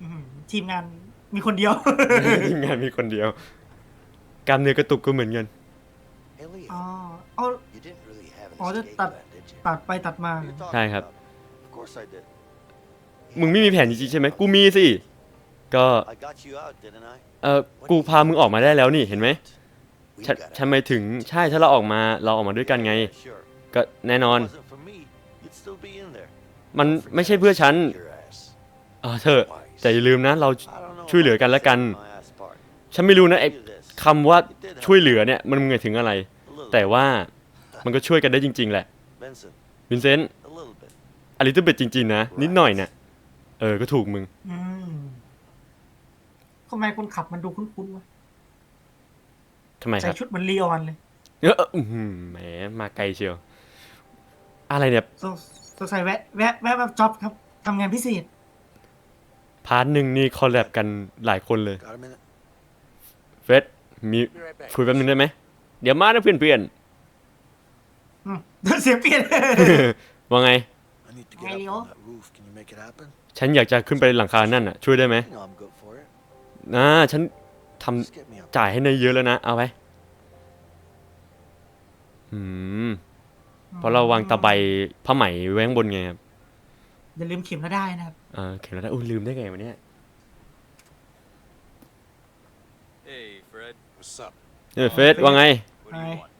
อื้อหือทีมงานมีคนเดียว ทีมงานมีคนเดียวกล้ามเนื้อกระตุกก็เหมือนกัน Hey, Leo, อ๋อเอา you didn't really have an Oh, that- escape that- plan, did you? ตัดไปตัดมา What are you talking ใช่ครับ about? Of course I did. มึงไม่มีแผนจริงๆใช่ไหมกูมีสิ ก็ I got you out, didn't I? เออกูพามึงออกมาได้แล้วนี่เห็นไหม We ฉัน got ทำไมถึงใช่ถ้าเราออกมาเราออกมาด้วยกันไง Yeah, sure. ก็แน่นอน If it wasn't for me, you'd still be in there. มัน Don't ไม่ใช่ forget เพื่อฉัน your ass. เออเธอ แต่อย่าลืมนะ เรา I don't know ช่วยเหลือกันและกัน about my ass part. ฉันไม่รู้นะไอ้ Do this. คำว่าช่วยเหลือเนี่ยมันหมายถึงอะไร A little แต่ว่ามันก็ช่วยกันได้จริง ๆ แหละ Vincent, วินเซนต์ a little bit. อลิตเบตจริง ๆ นะ นิดหน่อยเนี่ยเออ ก็ถูกมึงอืมทำไมคนขับมันดูคุ้นๆวะทำไมคใส่รับชุดเหมือนลีออนเลยเอออื้อหือแหมมาไกลเชียว อะไรเนี่ย สงสงสัยแวะแวะแวะแบบจ็อบครับทำงานพิเศษ พาร์ทหนึ่งนี่คอลแลบกันหลายคนเลย Got a minute? เฟสมี Be right back. คุยแป๊บนึงได้ไหม เดี๋ยวมานะเพื่อนเพื่อนอืมเสียงเปลี่ยน ๆ ว่าไง I need to Hey, get up Leo. on that roof. Can you make it happen? ฉันอยากจะขึ้นไปหลังคานั่นอะ ช่วยได้ไหม You know I'm good for it. นะฉันทำ Just get me up. จ่ายให้เนยเยอะแล้วนะ เอาไปอืมเพราะเราวางตะไบผ้าไหมไว้ข้างบนไงครับ อย่าลืมเข็มแล้วได้นะครับ เออเขียนแล้วได้อุ้ยลืมได้ไงวะเนี่ย Hey, Fred. What's up? เออเฟสว่าไง What do you Hi. want?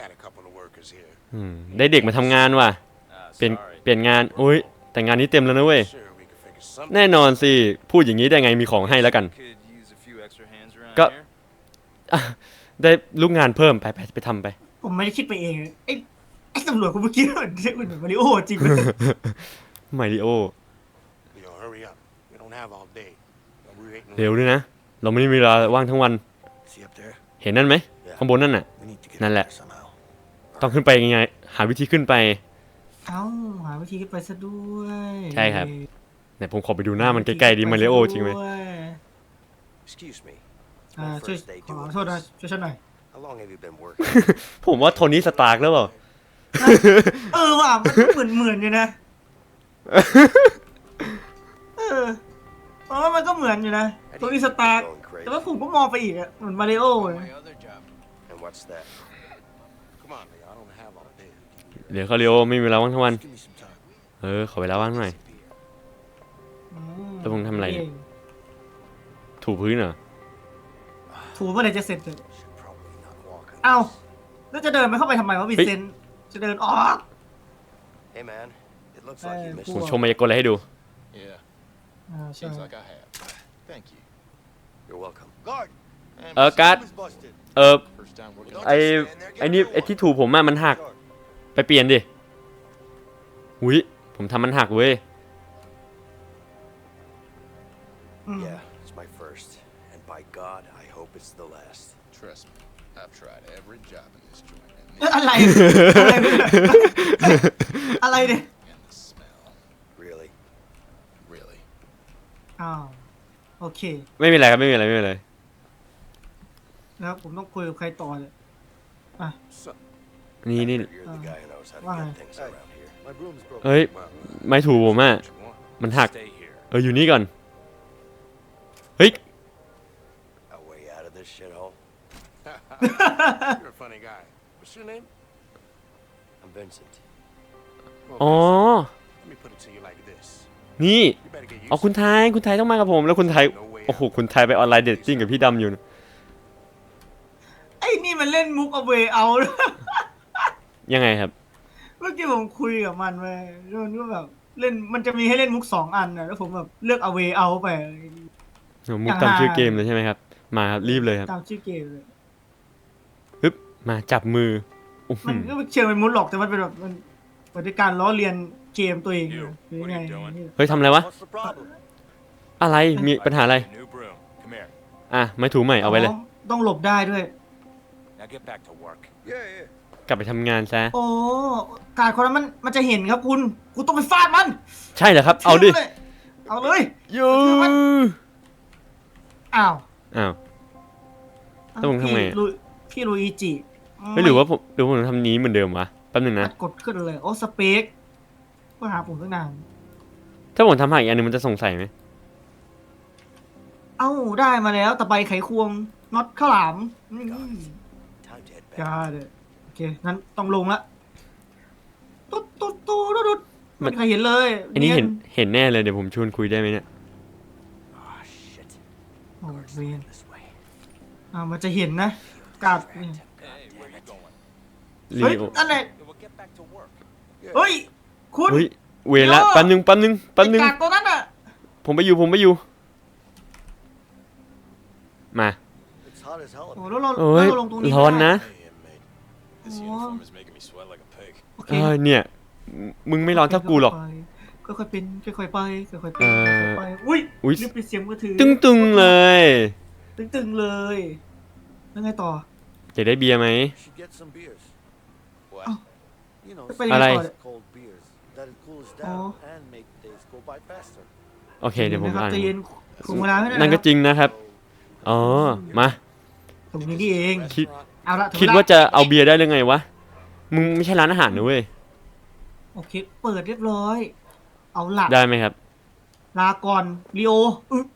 Got a couple of workers here. อืมได้เด็กมาทำงานว่ะ Ah, เปลี่ยน sorry. เปลี่ยนงานอุ้ยแต่งานนี้เต็มแล้วนะเว้ย Sure, we can figure something. แน่นอนสิ พูดอย่างนี้ได้ไงมีของให้แล้วกัน Could use a few extra hands around Go- here. ได้ลูกงานเพิ่มไปไปไปทำไป ผมไม่ได้คิดไปเองไอ้ไอ้ตำรวจคนเมื่อกี้เหมือนเหมือนมาริโอจริงเลย มาริโอ Leo, hurry up. We don't have all day. We're waiting. เร็วด้วยนะ เราไม่ได้มีเวลาว่างทั้งวัน See up there? เห็นนั่นไหมข้างบนนั่นน่ะ We need to get Nè up lẹ. there somehow. ต้องขึ้นไปยังไง หาวิธีขึ้นไป เอ้าหาวิธีขึ้นไปซะด้วย ใช่ครับไหนผมขอไปดูหน้ามันใกล้ๆดิมาริโอจริงไหมด้วย Excuse me. It's อ่า my ช่วย first day ขอ doing โทษนะ this. ช่วยฉันหน่อย How long have you been working? ผมว่าโทนี่สตาร์กแล้วเปล่า เออว่ะมันเหมือนเหมือนอยู่นะ เออเพราะว่ามันก็เหมือนอยู่นะ How ตัว do นี้ you ส keep ตาร์ going crazy? แต่ว่าผมก็มองไปอีกอะเหมือนมาริโอเลย My other job. And what's that? Come on, Leo. I don't have all day. เดี๋ยวเขาเรียกว่าไม่มีเวลาว่างทั้งวัน Give me some time. เออ ขอเวลาว่างหน่อย อืแล้วมึงทำอะไรเนี่ยเงถูพื้นเหรอ ถูเมื่อไหร่จะเสร็จเนี่ย Should probably not walk on เอ้า this. แล้วจะเดินไปเข้าไปทำไมวะวินเซนต์จะเดินออก Hey, man. It looks like you Hey, missed ผม cool. ชมมายากลอะไรให้ดู Yeah, อ่าใช่ seems like I have. Thank you. You're welcome. Guard! And เออ my การ์ด suit was busted. เออ First time working ไอ on this. ไอนี่ไอที่ถูผมอะมันหัก ไปเปลี่ยนดิอุ้ยผมทำมันหักเว้ย อืม Yeah, it's my first. And by God, I hope it's the last. Trust me, I've tried every job in this joint. And, เอ้ยอะไร อะไรเนี่ยอะไรเนี่ย and the smell. Really? Really. อ้าวโอเค ไม่มีอะไรครับไม่มีอะไรไม่มีอะไรแล้วผมต้องคุยกับใครต่อเนี่ย So, นี่นี่ You're the Uh, guy who knows how to why? get things around here. my broom's broken. เฮ้ย Well, ไม่ถูผมอะ what you want? มันหัก Stay here. เอออยู่นี่ก่อน เฮ้ย A way out of this shithole? You're a funny guy. What's your name? I'm Vincent. Well, อ๋อ Vincent, Let me put it to you like this. นี่ You better get used เอาคุณ to ไทยคุณไทยต้องมากับผม แล้วคุณไทย No way โอ้โห out. คุณไทยไปออนไลน์เดทติ้งกับพี่ดำอยู่นะไอ้นี่มันเล่นมุกเอาเวเอา ยังไงครับ เมื่อกี้ผมคุยกับมันไปแล้วมันก็แบบเล่นมันจะมีให้เล่นมุกสองอันนะแล้วผมแบบเลือกเอาเวเอาไป มุกตามชื่อเกมเลยใช่ไหมครับ มาครับรีบเลยครับตามชื่อเกมเลยปึ๊บมาจับมือโอ้โหมันก็ไม่เชิงเป็นมุกหรอกแต่มันเป็นแบบมันเป็นการล้อเลียน เกมตัวเอง You, นะหรือ what ไง are you doing? เฮ้ยทำอะไรวะ What's the problem? อะไรมีปัญหาอะไร A new broom. Come here. อะไม่ถูใหม่เอาไปเลย ต้องหลบได้ด้วย Now get back to work. Yeah, yeah. กลับไปทำงานซะ โอ้การคนนั้นมันมันจะเห็นครับคุณกูต้องไปฟาดมันใช่เหรอครับ เอาดิลยเอาเลยยูอ้าวอ้าว แล้วมึงทำไงอะ พี่ลุพี่ลุยจิไม่หรือว่าผมหรือว่าผมทำนี้เหมือนเดิมวะแป๊บนึงนะ กดขึ้นเลยโอ้สเปค ก็หาปุ่มตั้งนาน ถ้าผมทำหาอีกอันหนึงมันจะสงสัยไหมเอ้าได้มาแล้วตะไบไขควงน็อตข้าวหลามอืม Time to head back. กาเดโอเคนั้นต้องลงละตุ๊ดตุ๊ดตุ๊ดตุ๊ดไมันใครเห็นเลยอันนี้เห็นยเห็นแน่เลยเดี๋ยวผมชวนคุยได้ไหมเนี่ย Oh, shit. โอ้เวน This way. อ่ามันจะเห็นนะกาดนี่ Hey, where you going? ลีเฮ้ยโออันไหน Yeah, well, get back to work. เฮ้ย คุณเฮ้ยเวรละลีโอแป๊บนึงแป๊บนึงแป๊บนึงไอ้กาดตัวนั้นอะผมไปอยู่ผมไปอยู่ มา It's hot as hell. โอ้แล้วเราโอ้ยแล้วเราลงตรงนี้ร้อนนะ Hey, inmate. This Oh. uniform is making me sweat like a pig. โอเคเออเนี่ย มึงไม่ร้อนเท่ากูหรอก ค่อยๆเป็นค่อยๆไปค่อยๆเป็นเอ่อค่อยๆไปอุ้ยอุ๊ยรีบปิดเสียงมือถือตึงตึงๆเลย ตึงๆเลยแล้วไงต่อ จะได้เบียร์ไหม You should get some beers. What? Oh. You know, ไปยังไงอะไรต่อเนี่ย cold beers that it cools Oh. down and make days go by faster. โอเคเดี๋ยวผมนะครับอ่าน ใจเย็นคุมเวลาให้หน่อยนั่นก็ะจริงนะครับ อ๋อ มา ตรงนี้นี่เอง คิด เอาละถึงคิดเลว่าจะเอาเบียร์ได้หรือไงวะ มึงไม่ใช่ร้านอาหารนะเว้ย โอเค เปิดเรียบร้อย เอาละได้ไหมครับ ลาก่อนลีโออึ๊บ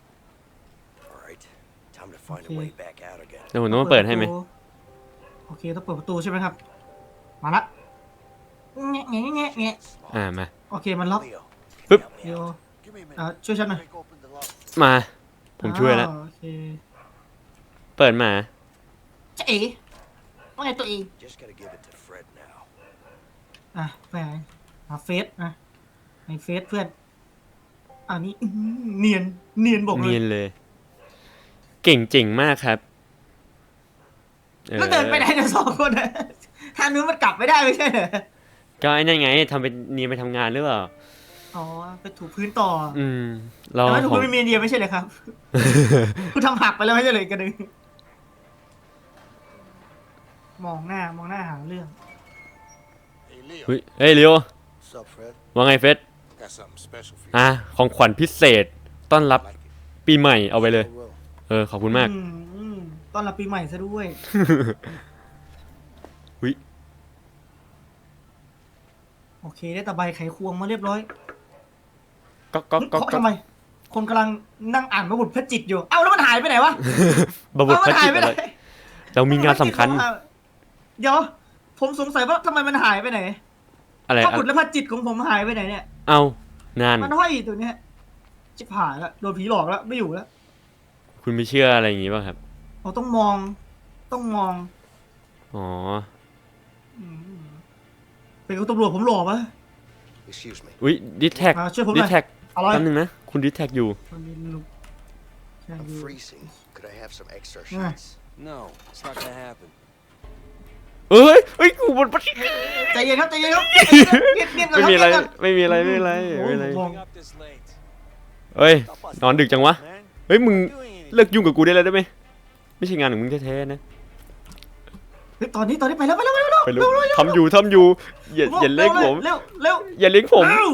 All right. Time to find Okay. a way back out again. เดี๋ยวผมต้องมาเปิดให้ไหม โอเค ต้องเปิดประตูใช่ไหมครับ มาละ แงะแงะแงะแงะอ่ามา โอเคมันล็อก Leo, Boop. help me ลีโอ out. Give me a minute. อะช่วยฉันหน่อย Break open the lock. มา ผมช่วยแล้วอ่าโอเคเปิดมา จะเอ๋ว่าไงตัวเอง Just gotta give it to Fred now. อะไปไหนหาเฟซนะในเฟซเพื่อนอันนี้อื้อหือเนียนเนียนบอกเลเนียยนเลย เก่งเจ๋งมากครับออแล้วเดินไปไหนเนี่ยสองคนอะทางนู้นมันกลับไม่ได้ไม่ใช่เหรอ ก็ไอ้นั่นไงทำเป็นเนียนไปทำงานหรือเปล่า อ๋อไปถูพื้นต่อออืม เราแต่ว่าถูของ พื้นเป็นเมียเดียวไม่ใช่เหรอครับ คุณทำหักไปแล้วไม่ใช่เลยกันนึงมองหน้ามองหน้าหาเรื่อง Hey, Leo. เฮ้ยเฮ้ยเลียว What's up, Fred? ว่าไงเฟส Got something special for you. อะของขวัญพิเศษ ต้อนรับ Like it. ปีใหม่เอาไปเลย Sure will. เออ ขอบคุณมาก อือืมตอนรับปีใหม่ซะด้วยอุ๊ย โอเค ได้ตะไบไขควงมาเรียบร้อยก็ก็ก็เคาะก็ทำไม คนกำลังนั่งอ่านพระบุตรพระจิตอยู่ เอ้าแล้วมันหายไปไหนวะบวชเอ้าพมัระหาจิยตไปอะไหนไรเรามีงานสำคัญเดี๋ยว ผมสงสัยว่าทำไมมันหายไปไหนอะไรพระอะบุตรและพระจิตของผมหายไปไหนเนี่ย เอานานมันห้อยอยู่ตัวเนี้ยจิบหายแล้วโดนผีหลอกแล้วไม่อยู่แล้วคุณไม่เชื่ออะไรอย่างงี้ป่ะครับ เราต้องมอง ต้องมอง อ๋ออืม เป็นคุณตำรวจผมหล่อปะ Excuse me. อุ๊ยดิแท็กมาช่วยผมหดิน่อย แท็กอะไรแป๊บนึงนะ คุณดิแท็กอยู่ มันมีลูกใช่ I'm อยู่ freezing. Could I have some extra Yeah. sheets? No, it's not gonna happen. เอ้ยเอ้ยกูบนพระจิตใจเย็นครับใจเย็นครับเงียบเงียบก่อนไม่ครับมีอะไรเงียบก่อนไม่มีอะไรไม่มีอะไรโอ้โหไม่มีอะไรมอง Staying up this late. เอ้ย Stop us, นอนดึกจังวะ man. เฮ้ย มึง Doing anything. เลิกยุ่งกับกูได้แล้วได้ไหมไม่ใช่งานของมึงแท้ๆนะ เฮ้ยตอนนี้ตอนนี้ไปแล้วไปแล้วไปแล้ว ไปรู้ทำอยู่ทำอยู่อย่าอย่าเล่นผมเร็วเร็วอย่าเลี้ยงผมเร็ว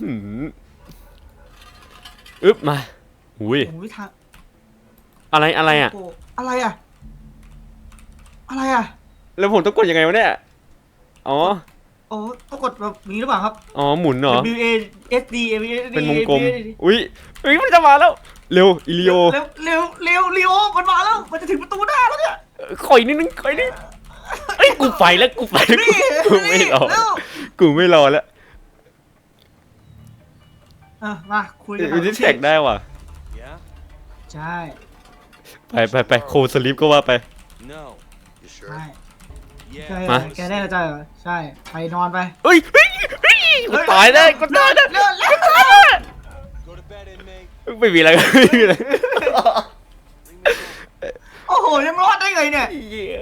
หืมอึ๊บมาอุ้ยโอ้ยทางอะไรอะไรอะโอะไรอะอะไรอะแล้วผมต้องกดยังไงวะเนี่ยอ๋อโอ้ต้องกดแบบนี้หรือเปล่าครับอ๋อหมุนเหรอ W A S D A V S D เป็นวงกลมอุ้ยเฮ้ยมันจะมาแล้วเร็วอิลิโอเร็วเร็วเร็วเร็วมันมาแล้วมันจะถึงประตูหน้าแล้วเนี่ยขอยนิดนึงขอยนิด เอ้ยกูไปแล้วกูไปแล้วนี่กูไม่รอเร็วกูไม่รอแล้วอะมาคุยกันวิธีแท็กได้ว่ะ Yeah? ใช่ไปไปไปโคสลิปก็ว่าไป No. You ใช่ sure? ใช่ Yeah. มา แกแน่ใจเหรอใช่ ไปนอนไปเฮ้ยเฮ้ยเฮ้ยกูตายได้กูตายได้เร็วเร็ว Go to bed, inmate. ไม่มีอะไรไม่มีอะไรโอ้โหยังรอดได้ไงเนี่ย เหี้ย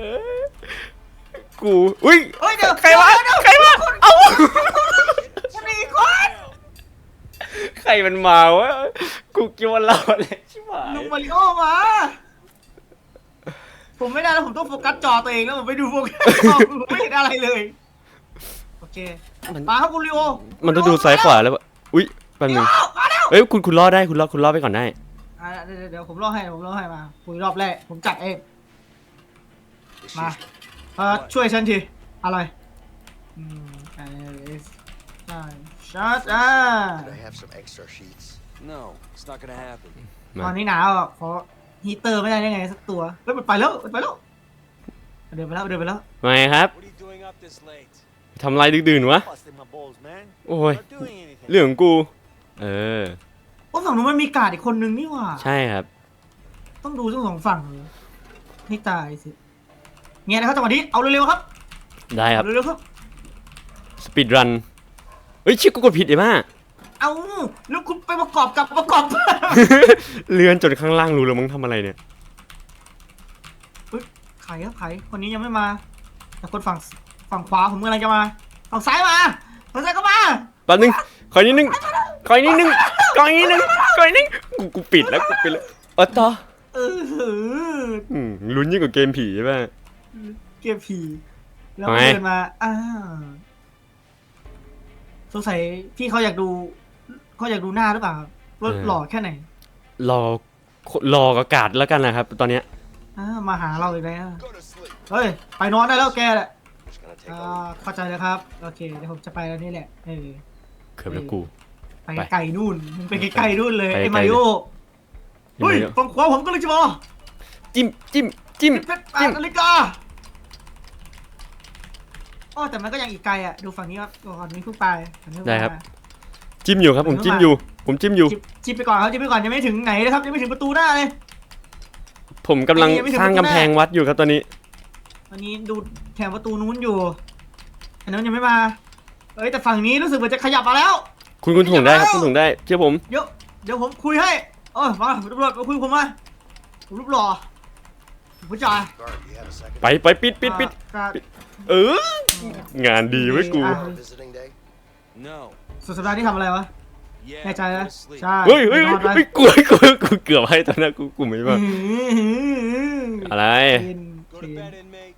กูอุ้ยเฮ้ยเดี๋ยวใครวะเดี๋ยวใครวะเอ้ามันมีคนใครมันมาวะกูคิดว่าเราเลยชิบหายลุงมาริโอมา ผมไม่ได้แล้วผมต้องโฟกัสจอตัวเองแล้วผมไปดูโฟกัสจอผมไม่เห็นอะไรเลย โอเคมันมาครับคุณลิโอมันต้องดูซ้ายขวาแล้ววะอุ้ยแป๊บลินึงโอมาแล้วเอ้ยคุณคุณรอดได้คุณรอดคุณรอดไปก่อนได้อะเดี๋ยวเดี๋ยวเดี๋ยวผมรอให้ผมรอให้มาคุยรอบแรกผมจัดเอง Excuse มา me. เออช่วยฉันที อะไรอืมเออใช่ชัดอ่า Could I have some extra sheets? No, it's not gonna happen. มาตอนนี้หนาวอะขอฮีเตอร์ไม่ได้ได้ไงสักตัวเฮ้ยมันไปแล้วมันไปแล้วเดินไปแล้วเดินไปแล้วมาไงครับ What are you doing up this late? ทำอะไรดึกดื่นวะ Busting my balls, man. โอ้ย Not doing anything. เรื่องของกู เออ โอ้ฝั่งนู้นมันมีการ์ดอีกคนนึงนี่หว่า ใช่ครับ ต้องดูทั้งสองฝั่งเลยให้ตายสิ เงี้ยนะครับจังหวะนี้เอาเร็วๆครับได้ครับเอาเร็วๆครับ สปีดรัน เฮ้ยชิคกูกดผิดไอ้บ้าเอาแล้วคุณไปประกอบกับประกอบ เลื่อนจนข้างล่างรู้แล้วมึงทำอะไรเนี่ย ไขครับไขคนนี้ยังไม่มา แต่คนฝั่งฝั่งขวาผมกำลังจะมาฝั่งซ้ายมาฝั่งซ้ายก็มาแป๊บนึงขออีกนิดนึงขออีกนิดนึงขออีกนิดนึงขออีกนิดนึงกูกูปิดแล้วกูปิดแล้วเออต่อเออหือ อืมลุ้นยิ่งกว่าเกมผีใช่ป่ะ เกมผีแล้วเอาไงเดินมาอ้าวสงสัยพี่เขาอยากดูเขาอยากดูหน้าหรือเปล่าว่าหล่อแค่ไหนรอรอกระกาศแล้วกันนะครับ ตอนเนี้ยอ้าวมาหาเราอีกแล้ว Go to sleep. เฮ้ยไปนอนได้แล้วแกแหละ Just gonna take อ่ a าเข้าใจแล้วครับ โอเคเดี๋ยวผมจะไปแล้วนี่แหละเออเกือบแล้วกู ไปไกลๆนู่นมึงไปไกลๆนู่นเลยไปไกลไอ้มาริโอเห็นไหมเฮ้ยฝั่งขวาผมก็เลยจะมาจิ้มจิ้มจิ้มเพชรแปดนาฬิกา อ๋อแต่มันก็ยังอีกไกลอะ ดูฝั่งนี้ครับดูฝั่งนี้เพิ่งไปฝั่งนี้เพิ่งได้ครับ มา จิ้มอยู่ครับผมจิ้มอยู่ ผมจิ้มอยู่ จิบจิบไปก่อนครับจิบไปก่อนยังไม่ถึงไหนเลยครับยังไม่ถึงประตูหน้าเลย ผมกำลังยังไม่ถึงสร้างประตูกำแพงแน่วัดอยู่ครับตอนนี้ตอนนี้ดูแถวประตูนู้นอยู่อันนั้นยังไม่มาเอ้ยแต่ฝั่งนี้รู้สึกเหมือนจะขยับมาแล้ว คุณคุณถ่วงได้ครับไม่คุณเอาถ่วงได้เชื่อผม เดี๋ยวเดี๋ยวผมคุยให้เออมาตำรวจมาคุยกับผมมาผมรูปหล่อผู้ชาย Guard, you have a second? ไปไปปิดปิดปิด อ่า เอองานดีไว้ยกู อะ Visiting day? No. สุดสัปดาห์นี้ทำอะไรวะ Yeah. แน่ใจ go นะ to sleep. ใช่เฮ้ยเฮ้ยนอนไปเฮ้ยกูกูกูเกือบให้ตอนนั้นกูกูไม่ว่าอะไร กิน Go กิ to น bed, inmate.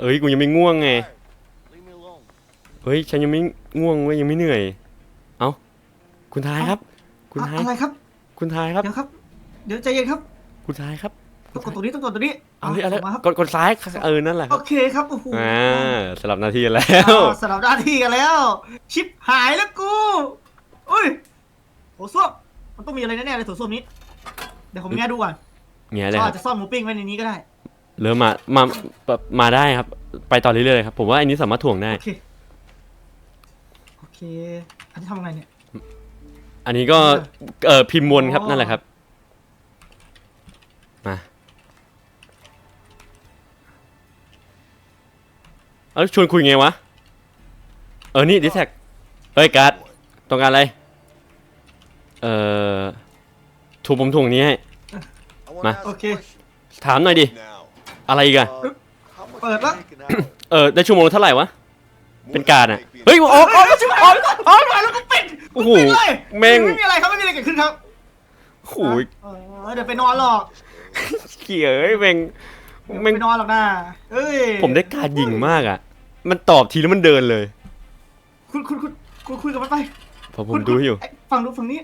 เอ้ยกูยังไม่ง่วงไง Guard, leave me alone. เฮ้ยฉันยังไม่ง่วงเว้ยยังไม่เหนื่อย เอ้าคุณทายครับ คุณทายอะอะไรครับ คุณทายครับ เดี๋ยวครับ เดี๋ยวใจเย็นครับ คุณทายครับ ต้องกดตัวนี้ต้องกดตัวนี้เอาเลยเอาเลยส่งมาครับกดกดซ้ายเออนั่นแหละคโอรับเคครับโอ้โหอ่าสลับหนาทีกันแล้วอ่าสลับหน้าที่กันแล้ว ชิปหายแล้วกูอุ้ยโถส้วมมันต้องมีอะไรแน่ๆเลยโถส้วมนี้เดี๋ยวผมแง่ดูก่อนเงี้ยเลยเขาคอารับจจะซ่อนหมูปิ้งไว้ในนี้ก็ได้เริ่มมามามามาได้ครับ ไปต่อเรื่อยๆเลยครับผมว่าอันนี้สามารถถ่วงได้โอเคโอเคอันนี้ทำไงเนี่ยอันนี้ก็เออพิมพ์วนครับอ๋อนั่นแหละครับ เอาชวนคุยไงวะ เออ นี่ดิสแท็ก เฮ้ยการ์ดต้องการอะไร เอ่อถูกผมถ่วงนี้ให้ I want Ma. to ask Okay. a question. ถามหน่อยดิ Now, อะไรอีกอะ uh, how much Ờ, do you bác. make an hour? เออ ได้ชั่วโมงละเท่าไหร่วะ เป็นการอะเฮ้ยออกออกออกออกอ๋อแล้วก็ปิดโอ้โหปิดเลยแม่งไม่มีอะไรครับไม่มีอะไรเกิดขึ้นครับโอ้ยเออเดี๋ยวไปนอนหรอกเขี่ยเอ้ยแม่งเดี๋ยวแม่งไปนอนหรอกนะเอ้ย ผมได้การยิงมากอะ มันตอบทีแล้วมันเดินเลยคุณคุณคุณคุณคุยกับมันไปพอผคุมณดูอยู่ไอ้ฝั่งดูฝั่งนี้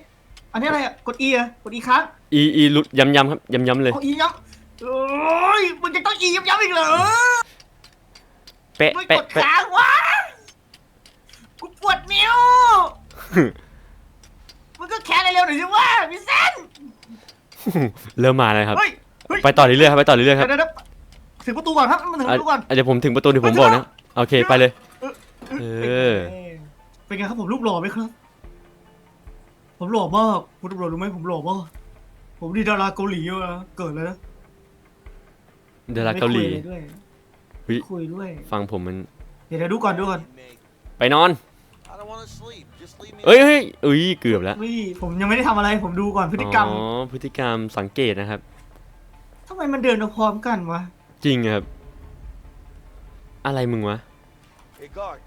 อันนี้อะไรอะ กด E อะ กด E ค้างอีอีลุดย้ำๆครับย้ำๆเลย เอา E ย้ำโอ้ยมึงจะต้อง E ย้ำย้ำอีกเหรอเป๊ะไม่กเป๊ะดเป๊ะค้างวะกูปวดนิ้วมึงก็แค่เร็วๆหน่อยสิวะพี่เซนเริ่มมาเลยครับ เฮ้ยเฮ้ยไปต่อเรื่อยๆครับไปต่อเรื่อยๆครับเดี๋ยวเดี๋ยวถึงประตูก่อนครับมันถึงประตูก่อน อะเดี๋ยวผมถึงประตูเดี๋ยวผมบอกนะ โอเคไปเลย เออ เป็นไงครับผมรูปหล่อไหมครับ ผมหล่อมากคุณตำรวจรู้ไหมผมหล่อมากผมดีดาราเกาหลีมาเกิดเลยนะเดาราเกาหลีไม่คุยด้วยเฮ้ยไม่คุยด้วย ฟังผมมันเดี๋ยวเดี๋ยวดูก่อนดูก่อน Inmate. ไปนอน I don't want to sleep. Just leave me เอ้ยเฮ้ยเอ้ยเกือบแล้ววิผมยังไม่ได้ทำอะไร ผมดูก่อนพฤติกรรมอ๋อพฤติกรรมสังเกตนะครับ ทำไมมันเดินมาพร้อมกันวะจริงครับ อะไรมึงวะ Hey, guard.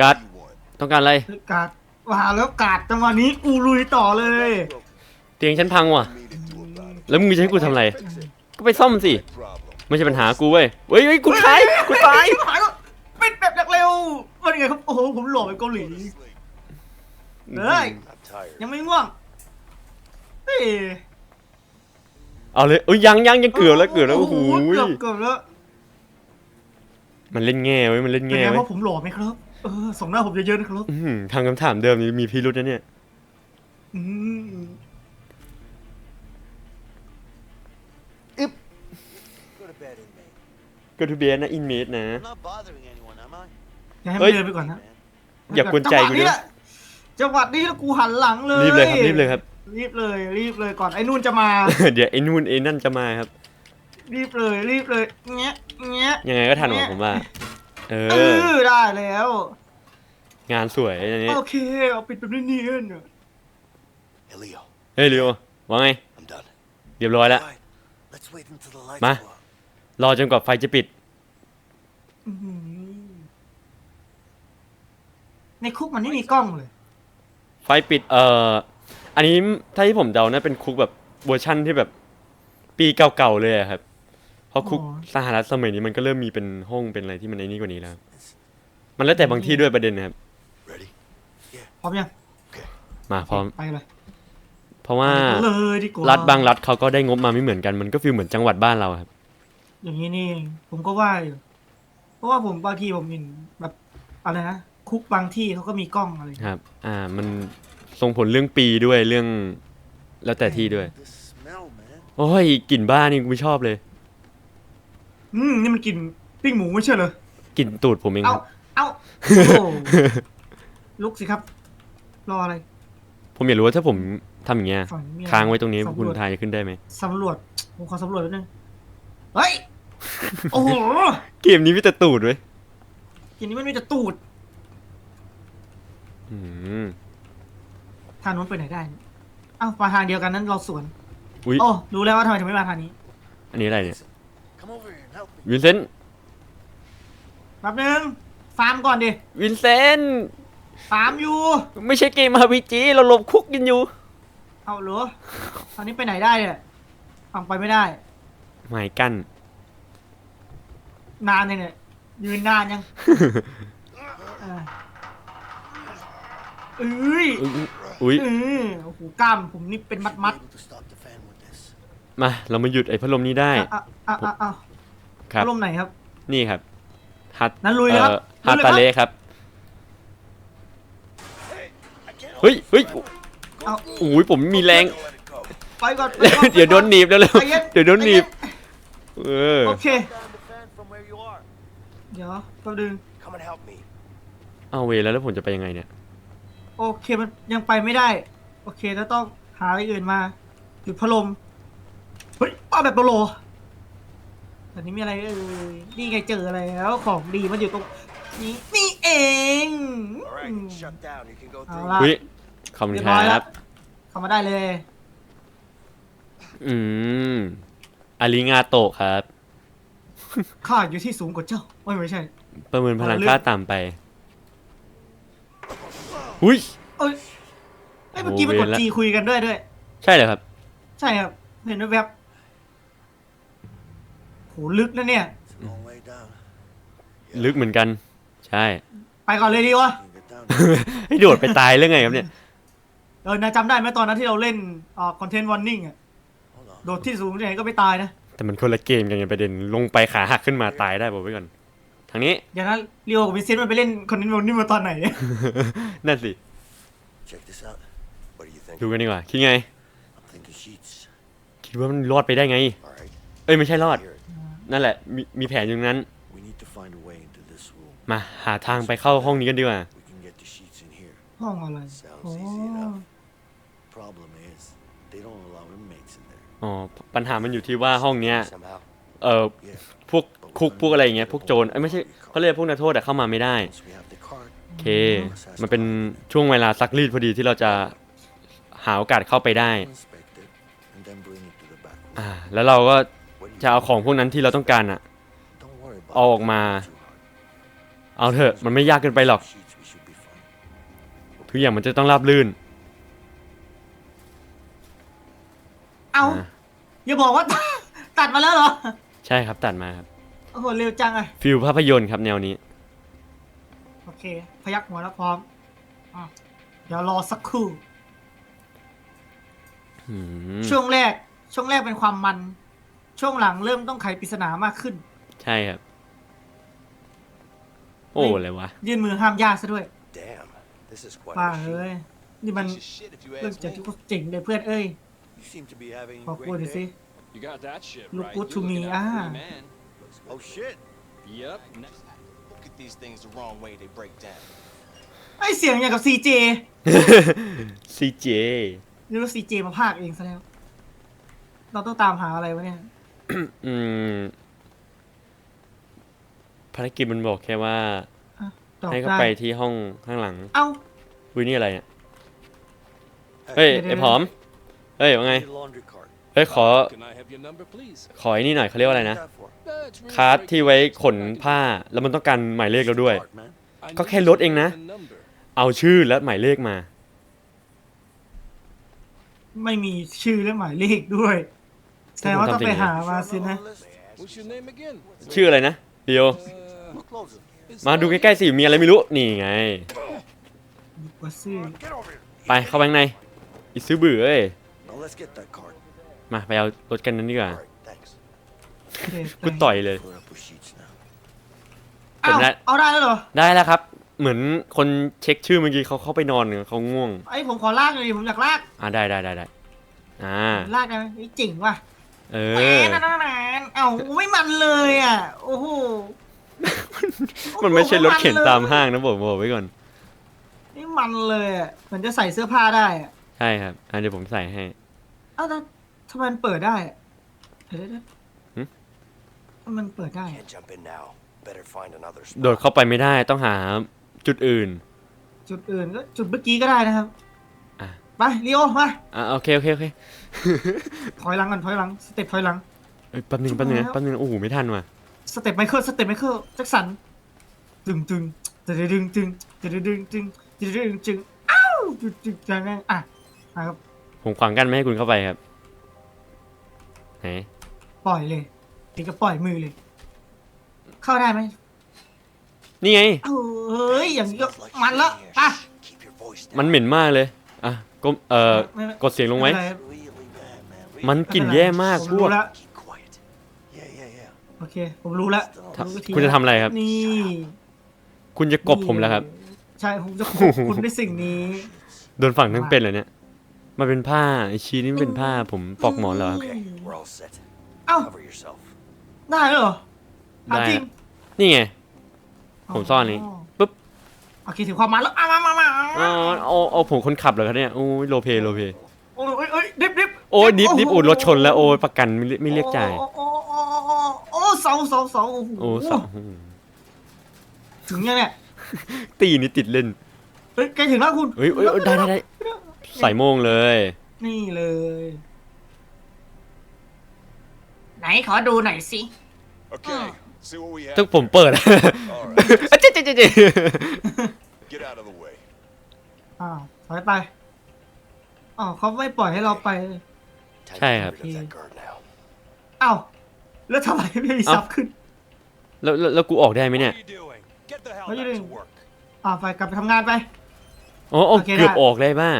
การ์ด What do you want? ต้องการอะไรเฮ้ยกาดมาแล้วกาดจังหวะนี้กูลุยต่อเลย Broken. เตียงฉันพังว่ะ Me to do about it. แล้วมึงจะให้กูทำอะไร Fix it. ก็ไปซ่อมสิ Problem. ไม่ใช่ปัญหากูเว้ยเฮ้ยเฮ้ยกูตายกูตาย หายแล้วปิดแบบเร็วมันไงครับ โอ้โห ผมหล่อแบบเกาหลี Go to sleep. เฮ้ย I'm tired. ยังไม่ง่วง เฮ้ยเอาเลยเอ้ยยังยังยังเกือบแล้วเกือบแล้วโอ้โหเกือบเกือบแล้ว มันเล่นแง่เว้ยมันเล่นเป็นแง่ไงเว้ยว่าผมหล่อไหมครับ เออส่งหน้าผมเยอะๆนะครับอื้อหือทางคำถามเดิมนี่มีพิรุษนะเนี่ย อืม Go to bed, inmate. ก็ทูเบียนะอินเมดนะ I'm not bothering anyone, am I? อย่าให้เฮ้มันยเดินไปก่อนนะ Man. อย่ากวนใจกูด้วยจังหวะนี้แหละจังหวะนี้แล้วกูหันหลังเลยรีบเลยครับรีบเลยครับ รีบเลยรีบเลยก่อนไอ้นู่นจะมา เดี๋ยวไอ้นู่นไอ้นั่นจะมาครับ รีบเลยรีบเลยเงี้ยเงี้ยยังไงก็ทันของผมว่า เอเออ อได้แล้ว งานสวยอย่างนี้ โอเค เอาปิดแบบนี้ๆเนี่ย Hey, Leo, เฮ้ยเรียวว่าไง I'm done. เรียบร้อยแล้ว Right, let's wait until the lights Ma. go out. รอจนกว่าไฟจะปิด อื้อหือในคุกมันไม่มีกล้องเลย ไฟปิด เอ่อ อันนี้ถ้าที่ผมเดานะเป็นคุกแบบเวอร์ชั่นที่แบบ ปีเก่าๆเลยอะครับ เพราะคุกอ๋อสหรัฐสมัยนี้มันก็เริ่มมีเป็นห้องเป็นอะไรที่มันไอ้นี่กว่านี้แล้ว มันแล้วแต่บางที่ด้วยประเด็นนะครับ Ready? พร้อมยังมาพร้อม ไปเลยเพราะว่าไปเลยดีกว่ารัฐบางรัฐเขาก็ได้งบมาไม่เหมือนกัน มันก็ฟีลเหมือนจังหวัดบ้านเราครับ อย่างนี้นี่เองผมก็ว่าอยู่เพราะว่าผมบางทีผมเห็นแบบอะไรนะคุกบางที่เขาก็มีกล้องอะไรอย่างคเงี้ยรับ อ่า มันส่งผลเรื่องปีด้วยเรื่อง แล้วแต่ที่ด้วย The smell, man. โอ้ยกลิ่นบ้านนี่กูไม่ชอบเลย อืมนี่มันกินปิ้งหมูไม่ใช่เหรอ กลิ่นตูดผมเองเอาครับเอาโอ้ลุกสิครับ รออะไรผมอยากรู้ว่าถ้าผมทำอย่างเงี้ยฝั่งนี้มีอะไรค้างไว้ตรงนี้สำรวจคุณทายขึ้นได้ไหมสำรวจผมขอสำรวจแป๊บนึงเฮ้ย โอ้โหเกมนี้มีแต่ตูดเว้ยทีนี้มันมีแต่ตูดอืมทางนู้นไปไหนได้เนี่ยเอ้ามาทางเดียวกันนั้นเราสวน อุ้ยโอ้รู้แล้วว่าทำไมถึงไม่มาทางนี้ อันนี้อะไรเนี่ย Come over here and help me. วินเซนต์แป๊บนึง ฟาร์มก่อนดิ วินเซนต์ฟาร์มอยู่ ไม่ใช่เกมอาร์พีจีเราหลบคุกกันอยู่ เอาเหรอทางนี้ไปไหนได้เนี่ยฟังไปไม่ได้หมายกั้นนานยังเนี่ย ยืนนานยังเออเอ้ยอุ้ยเออโอ้โหกล้ามผมนี่เป็นมัดมัด Able to stop the fan with this. มา เรามาหยุดไอ้พัดลมนี้ได้ๆอะอะอะอะครับลมไหนครับ นี่ครับฮัตนั้นลุยเลยครับเอ่อฮัตลุยเลยตาครับเล่ครับ เฮ้ยเฮ้ยเอาโอ้ยผมไม่มีแรง Let it go. ไปก่อนไปก่อนเดี๋ยวโดนหนีบแล้วเร็วใจย็เดี๋ยวโดนหนีบ เออโอเค Down the fan from where you are. เดี๋ยวแป๊บนึง Come and help me. เอาเวแล้วแล้วผมจะไปยังไงเนี่ย โอเคมันยังไปไม่ได้ โอเคแล้วต้องหาอะไรอื่นมาหยุดพัดลม เฮ้ยป้าแบบโปโลอันนี้มีอะไรเอ่ยนี่ไงเจออะไรแล้ว ของดีมันอยู่ตรงนี้นี่เอง All right, shut down. You can go เอา through. ละอุ้ยขอบคุณเรียบคร้อยรัแล้บวเข้ามาได้เลย อืมอาริงาโตะครับ ข้าอยู่ที่สูงกว่าเจ้าไม่ไม่ใช่ ประเมินพลังเอาเรื่องค่าต่ำไป อุ้ย เอ้ยไอ้ยเมื่อกี้มันโอ้กเวดรละ จีคุยกันด้วยด้วย ใช่เหรอครับ ใช่ครับ เห็นด้วยแวบ โหลึกนะเนี่ย It's a long way down. ลึกเหมือนกัน ใช่ ไปก่อนเลยดีวะ You can get down. ให้โดดไปตายเรื่องไงครับเนี่ย เออนายจำได้ไหมตอนนั้นที่เราเล่นอ่าคอนเทนต์วอร์นิ่งอะ Hold on. โดดที่สูงที่ไหนก็ไม่ตายนะ แต่มันคนละเกมกันไงประเด็นลงไปขาหักขึ้นมาตายได้บอกไว้ก่อนทางนี้อย่างนั้นเรียวกับวินเซนต์มันไปเล่นคอนเทนต์วอร์นิ่งมาตอนไหน นั่นสิ Check this out. What do you think? ดูกันดีกว่า คิดไง I'm thinking sheets. คิดว่ามันรอดไปได้ไง All right. เอ้ยไม่ใช่รอด Hear it. นั่นแหละมีมีแผนอยู่ตรงนั้น We need to find a way into this room. มาหาทางไปเข้าห้องนี้กันดีกว่า We can get the sheets in here. ห้องอะไร Sounds โอ้ easy enough. Problem is, they don't allow inmates in there. อ๋อปัญหามันอยู่ที่ว่าห้องเนี้ย Somehow. เอ่อ Yeah. พวกคุกพวกอะไรอย่างเงี้ยพวกโจรเอ้ยไม่ใช่เขาเรียกพวกนักโทษแต่เข้ามาไม่ได้ Once we have the card, โอเค มันเป็นช่วงเวลาซักรีดพอดีที่เราจะหาโอกาสเข้าไปได้ inspect it, and then bring it to the back room. อ่าแล้วเราก็ What do you จะเอาของพวกนั้นที่เราต้องการอะ Don't worry about เอาออกมา it too hard. เอาเถอะมันไม่ยากเกินไปหรอก Sheets, we should be fine. ทุกอย่างมันจะต้องราบรื่น เอาอ่าอย่าบอกว่า ตัดมาแล้วเหรอใช่ครับตัดมาครับโอ้โหเร็วจังอะฟิลภาพยนตร์ครับแนวนี้ โอเค พยักหัวแล้วพร้อมอะเดี๋ยวรอสักครู่ อืมช่วงแรก ช่วงแรกเป็นความมัน ช่วงหลังเริ่มต้องไขปริศนามากขึ้น ใช่ครับ โอ้นี่อะไรวะ ยื่นมือห้ามยากซะด้วย Damn, this is quite ป้า a เฮ้ย sheet. นี่มัน Piece of shit if you เรื่อง ask จาก me. ที่เจ๋งเลยเพื่อนเอ้ย You seem to be having ขอ a พูด great หน่อยสิ day. You got that shit Look right. good You're to me, looking at a ah. free man. Oh shit. Yep. Next. Look at these things the wrong way, they break down. ไอเสียงอย่างกับซีเจซีเจ นี่ว่าซีเจมาพากย์เองซะแล้ว เราต้องตามหาอะไรวะเนี่ยอืม ภารกิจมันบอกแค่ว่าอะตอบให้เขาได้ไปที่ห้องข้างหลังเอ้า วินี่อะไรเนี่ยเฮ้ยเดี๋ยวไอ้ผอมเฮ้ยว่าไง Need a laundry cart. เฮ้ยขอ Can I have your number, please? ขอไอ้นี่หน่อยเขาเรียกว่าอะไรนะ What's that for? Uh, it's really คาร์ด great ที่ไว้ขนผ้าแล้วมันต้องการหมายเลขเราด้วย Cart, man. I ก็ need แค่ลดเองนะ the number. เอาชื่อและหมายเลขมา ไม่มีชื่อและหมายเลขด้วย แสดงว่าต้องไปหามาสินะ On the list? What's your name again? ชื่ออะไรนะเดียว Uh, Look closer. it's มาดู not- ใกล้ๆสิมีอะไรไม่รู้ นี่ไง ว่าซื่อ Get over here. ไปเข้าไปข้างในอีซื้อเบื่อเอ้ย Now let's get that cart. มาไปเอารถกันนั้นดีกว่า All right, thanks. โอเคกูต่อยเลย Put up with sheets now. เอ้าเสร็จแล้วเอาได้แล้วเหรอ ได้แล้วครับ เหมือนคนเช็คชื่อเมื่อกี้เขาเข้าไปนอนเนี่ยเขาง่วง ไอ้ผมขอลากหน่อยดิผมอยากลาก อ่าได้ได้ได้ได้อ่า ลากได้ไหมนี่เจ๋งว่ะ เอแหมอ นั่นนั่นเอ้าไม่มันเลยอะ โอ้โห มันไม่ใช่รถเข็นตามห้างนะผมบอกไว้ก่อนนี่มันเลยอะเหมือนจะใส่เสื้อผ้าได้อะใช่ครับอะเดี๋ยวผมใส่ให้ เอ้าแต่ทำไมมันเปิดได้อะเดี๋ยวเดี๋ยวเดี๋ยวหึทำไมมันเปิดได้อะ Can't jump in now. Better find another โดด spot. เข้าไปไม่ได้ต้องหาจุดอื่น จุดอื่นก็จุดเมื่อกี้ก็ได้นะครับอะ ไปเรียวมาอะโอเคโอเคโอเคถอยหลังก่อนถอยหลังสเต็ปถอยหลังเอ้ยแป๊บนึงแป๊บนึงนะแป๊บนึงนะโอ้โหไม่ทันว่ะสเต็ปไมเคิลสเต็ปไมเคิลแจ็คสันตึงตึงตึงตึงตึงตึงตึงตึงตึงตึงตึงอ้าวตึงตึงตึงตึงอะอะครับผมขวางกันไม่ให้คุณเข้าไปครับไหนปล่อยเลยถึงกับปล่อยมือเลย เข้าได้ไหมนี่ไง เอ้ยอย่างนี้ก็ Smells like มันละ shit in here. ป่ะ Keep your voice down. มันเหม็นมากเลยอะ ก็เอ่อไม่ไม่ กดเสียงลงไว้ม่เป็นร Really bad, man. Really มัน bad. กลิ่นแย่มากผมพวรู้กแล้ว Keep quiet. Yeah, yeah, yeah. โอเค ผมรู้แล้วทำรู้วิธีคุณจะทำอะไรครับ นี่คุณจะกบผมแล้วครับ ใช่ ผมจะกบคุณด้วยสิ่งนี้ โดนฝั่งทั้งเป็นเลยเนี่ย มันเป็นผ้าไอชีนี่มันเป็นผ้าผมปลอกหมอนเหรอครับ Okay, we're all set. เอ้า Cover yourself. ได้เหรอถามได้ จริงนี่ไง ผมซ่อนนี้ปุ๊บ โอเคถึงความมันแล้วอะมามามาอ๋อเอาเอาผมคนขับเหรอครับเนี่ยโอ้ยโลเพโลเพโอ้ยโอ้ยดิบดิบโอ้ยดิฟดิฟโอ้ยรถชนแล้วโอ้ยประกันไม่เรียไม่เรียกจ่ายโอ้โอ้โอ้โอ้โอ้เสาเสาเสาโอ้โหโอ้สองถึงยังเนี่ยตีนี่ติดเล่นเฮ้ยใกล้ถึงแล้วคุณเฮ้ยเอ้ยเอ้ยได้ได้ได้ใส่โมงเลย นี่เลย ไหนขอดูหน่อยสิ Okay, see what we have. ต้องผมเปิด All right, เจ๊เจ๊เจ๊เจ๊ get out of the way. อ้าวถอยไปอ้าวเขาไม่ปล่อยให้เราไป Time Hey, to uh, get rid of that guard now. อ้าวแล้วทำไมไม่มีซับขึ้นแล้วแล้วแล้วกูออกได้ไหมเนี่ย What are you doing? Get the hell What are you back to doing? work. อ่าไปกลับไปทำงานไปอ๋ออ๋อโอเคเกือบได้ออกได้บ้า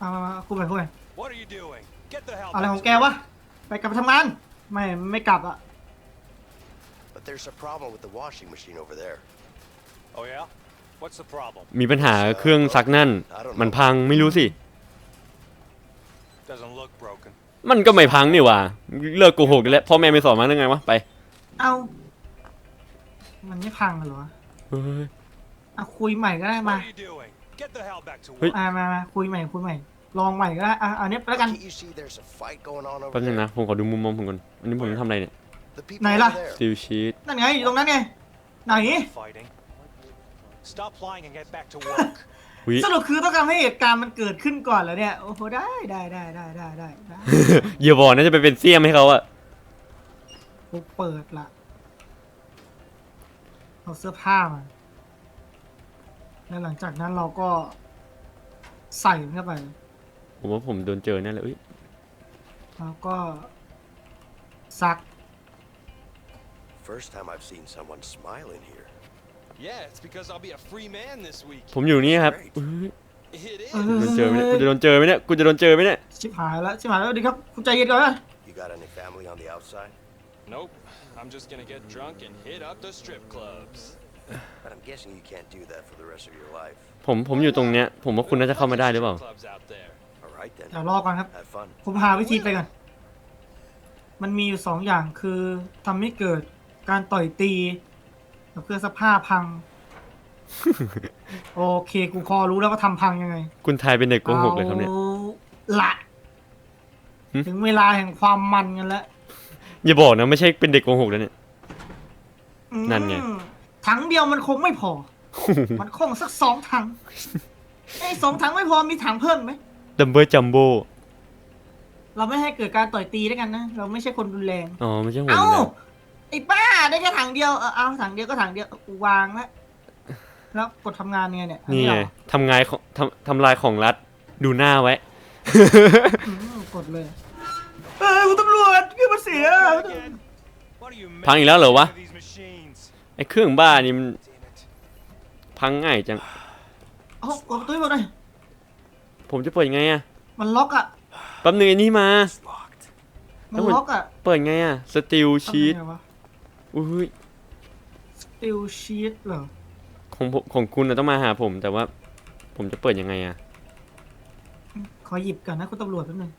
มามามาคุณไปคุณไป What are you doing? Get the hell อะไร back ของ to แกวะไปกลับไปทำงาน ไม่ไม่กลับอะ But there's a problem with the washing machine over there. Oh yeah? What's the problem? มีปัญหาเครื่องซักนั่น มันพังไม่รู้สิ Doesn't look broken. มันก็ไม่พังนี่หว่า เลิกโกหกได้แล้วพ่อแม่ไม่สอนมาได้ไงวะไปเอ้ามันไม่พังเหรอเฮ้ยอะคุยใหม่ก็ได้ What มา are you doing? Get the hell back to Hey. work. อ่ามามาคุยใหม่คุยใหม่ ลองใหม่ก็ได้อะเอาเนี้ยไปแล้วกัน Can't you see there's a fight going on แป๊บ over นึง there? นะผมขอดูมุมมองผมก่อนอันนี้ผมทำอะไรเนี่ย The people Này over là- there. ซิลชีตนั่นไงอยู่ตรงนั้นไงไหน Fighting. Stop lying and get back to work. วิ สรุปคือต้องการให้เหตุการณ์มันเกิดขึ้นก่อนเหรอเนี่ยโอ้โหได้ได้ได้ได้ได้ได้ได้อย่าบอกนะจะไปเป็นเสี้ยมให้เขาอะกูเปิดละเอาเสื้อผ้ามาแล้วหลังจากนั้นเราก็ใส่มันเข้าไป ผมว่าผมโดนเจอแน่เลยเอ้ยแล้วก็ซัก First time I've seen someone smile in here. Yeah, it's because I'll be a free man this week. ผมอยู่นี่ครับ Great. เอ้ย It is. โดนเจอไหมเนี่ยกูจะโดนเจอไหมเนี่ยกูจะโดนเจอไหมเนี่ยชิบหายแล้วชิบหายแล้วดีครับคุณใจเย็นก่อนนะ You got any family on the outside? Nope. I'm just gonna get drunk and hit up the strip clubs. But I'm guessing you can't do that for the rest of your life. ผมผมอยู่ตรงเนี้ย ผมว่าคุณน่าจะเข้ามาได้หรือเปล่า Clubs out there. All right then. เดี๋ยวรอก่อนครับ Have fun. ผมหาวิธีไปก่อน มันมีอยู่สองอย่างคือทำให้เกิด การต่อยตีกับเครื่องซักผ้าพัง โอเค กูพอรู้แล้วว่าทำพังยังไงคุณทายเป็นเด็กโกหกเลยครับเนี่ย อาละหึ ถึงเวลาแห่งความมันกันแล้วอย่าบอกนะไม่ใช่เป็นเด็กโกหกแล้วเนี่ย อืมนั่นไง ถังเดียวมันคงไม่พอ มันคงสักสองถังไอ้ยสองถังไม่พอมีถังเพิ่มไหม ดัมเบิลจัมโบ้เราไม่ให้เกิดการต่อยตีด้วยกันนะ เราไม่ใช่คนรุนแรง อ๋อไม่ใช่หัวเอ้าเลย ไอ้บ้าได้แค่ถังเดียวเออเอาถังเดียวก็ถังเดียวกูวางแล้วแล้วกดทำงานยังไงเนี่ยอันี่เหรไงอทำงานของทำทำลายของรัฐดูหน้าไว้ อืมกดเลยเออคุณตำรวจคือมันเสีย What are you พังอีกแล้วเหรอวะ these machines? ไอ้เครื่องบ้านี่มันพังง่ายจัง เอากดประตูให้หมดเลยผมจะเปิดยังไงอะมันล็อกอะ แป๊บนึงไอ้นี่มา It's locked. มันล็อกอะ เปิดไงอะสติลชีตทำไงวะ อุ้ยติลชีตเหรอ ของผมของคุณน่ะต้องมาหาผมแต่ว่า ผมจะเปิดยังไงอะขอหยิบก่อนนะคุณตำรวจแป๊บนึง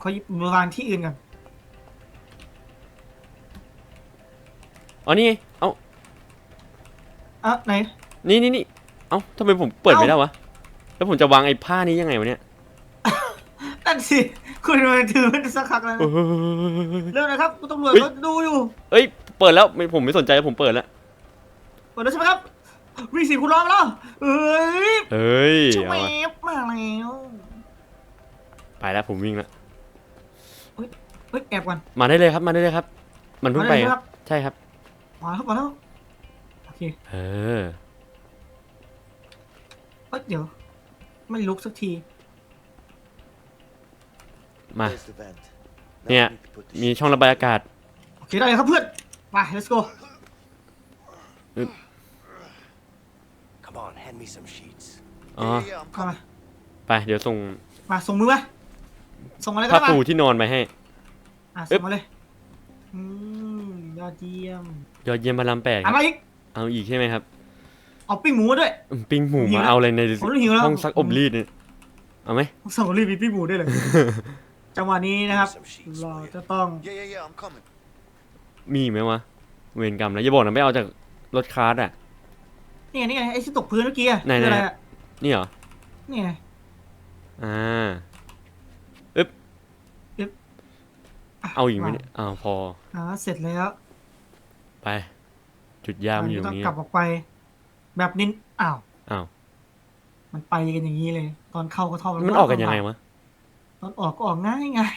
ขอหยิบมือวางที่อื่นก่อน อ๋อนี่ไงเอ้าอะไหน นี่นี่นี่เอ้าทำไมผมเปิดเอ้าไม่ได้วะ แล้วผมจะวางไอ้ผ้านี้ยังไงวะเนี่ย นั่นสิ คุณมันถือมันสักพักแล้วเอนะอเร็วนะครับคุณตำรวจเฮ้ยเขาดูอยู่เอ้ย เปิดแล้วไม่ผมไม่สนใจแล้วผมเปิดแล้ว เปิดแล้วใช่ไหมครับวีสีคุณร้องแล้วเอ้ยเอ้ยชเอาเววะบมาแล้วไปแล้วผมวิ่งแล้ว เฮ้ยแอบก่อน มาได้เลยครับ มาได้เลยครับ มันเพิ่งไปมาได้เลยครับ ใช่ครับ มาแล้วมาแล้วโอเคเออ เอ้ยเดี๋ยว ไม่ลุกสักที มา There's the vent. Now Yeah, we need to put the มี sheets ช่องระบายอากาศ โอเคได้เลยครับเพื่อนมา let's go Come on, hand me some sheets. อ๋อ Yeah, yeah, I'm เข้ามาไป เดี๋ยวส่งมาส่งมือมาส่งอะไรก็ผ้าได้มาปูที่นอนไปให้ อะอึ๊ส่บงมาเลยอืมยอดเยี่ยมยอดเยี่ยมพระรามแปดคอะรับไรอีกเอาอีกใช่ไหมครับเอาปิ้งหมูมาด้วย อืมปิ้งหมูหิวมาแล้วเอาอะไรในผมหิวแล้ว ห้องซักอบรีดเนี่ยเอาไหมส่งรีบมีปิ้งหมูด้วยเลย จังหวะนี้นะครับ Some sheets เรา for you. จะต้อง Yeah, yeah, yeah, I'm coming. มีไหมวะ เวรกรรมแล้วอย่าบอกนะไม่เอาจากรถคาร์ดอะ นี่ไงนี่ไงไอ้ที่ตกพื้นเมื่อกี้อะไหนคืออะไรไหนอะนี่เหรอ นี่ไง อ่าอึ๊บะเอาอีกไหมเนี่ยอ้าวพอ อ่าเสร็จแล้วไป จุดยามนอยู่ตต้รองงนี้ กลับออกไป แบบนี้อ้าว อ้าว มันไปกันอย่างนี้เลย ตอนเข้าก็ท่อมันออกกันยังไงวะ ตอนออกก็ออกง่ายง่าย